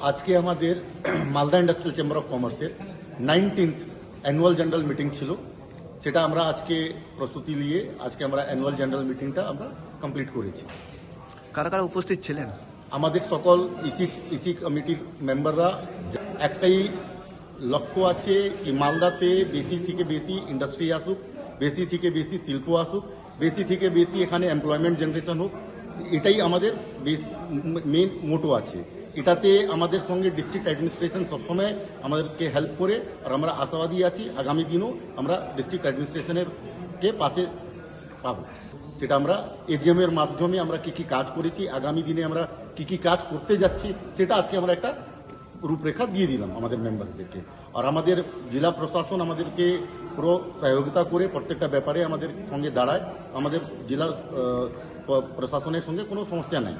আজকে আমাদের Malda industrial chamber of কমার্সের নাইনটিন্থ অ্যানুয়াল জেনারেল মিটিং ছিল। সেটা আমরা আজকে প্রস্তুতি নিয়ে আজকে আমরা অ্যানুয়াল জেনারেল মিটিংটা আমরা কমপ্লিট করেছি। কারা কারা উপস্থিত ছিলেন? আমাদের সকল ইসি ইসি কমিটির মেম্বাররা একটাই লক্ষ্য আছে কি মালদাতে বেশি থেকে বেশি ইন্ডাস্ট্রি আসুক বেশি থেকে বেশি শিল্প আসুক বেশি থেকে বেশি এখানে এমপ্লয়মেন্ট জেনারেশন হোক এটাই আমাদের মেন মোটো আছে। এটাতে আমাদের সঙ্গে ডিস্ট্রিক্ট অ্যাডমিনিস্ট্রেশন সবসময় আমাদেরকে হেল্প করে, আর আমরা আশাবাদী আছি আগামী দিনও আমরা ডিস্ট্রিক্ট অ্যাডমিনিস্ট্রেশনের কে পাশে পাবো। সেটা আমরা এজিএম এর মাধ্যমে আমরা কি কি কাজ করেছি, আগামী দিনে আমরা কি কি কাজ করতে যাচ্ছি, সেটা আজকে আমরা একটা রূপরেখা দিয়ে দিলাম আমাদের মেম্বারদেরকে আর আমাদের জেলা প্রশাসন আমাদেরকে পুরো সহযোগিতা করে প্রত্যেকটা ব্যাপারে আমাদের সঙ্গে দাঁড়ায়। আমাদের জেলা প্রশাসনের সঙ্গে কোনো সমস্যা নাই।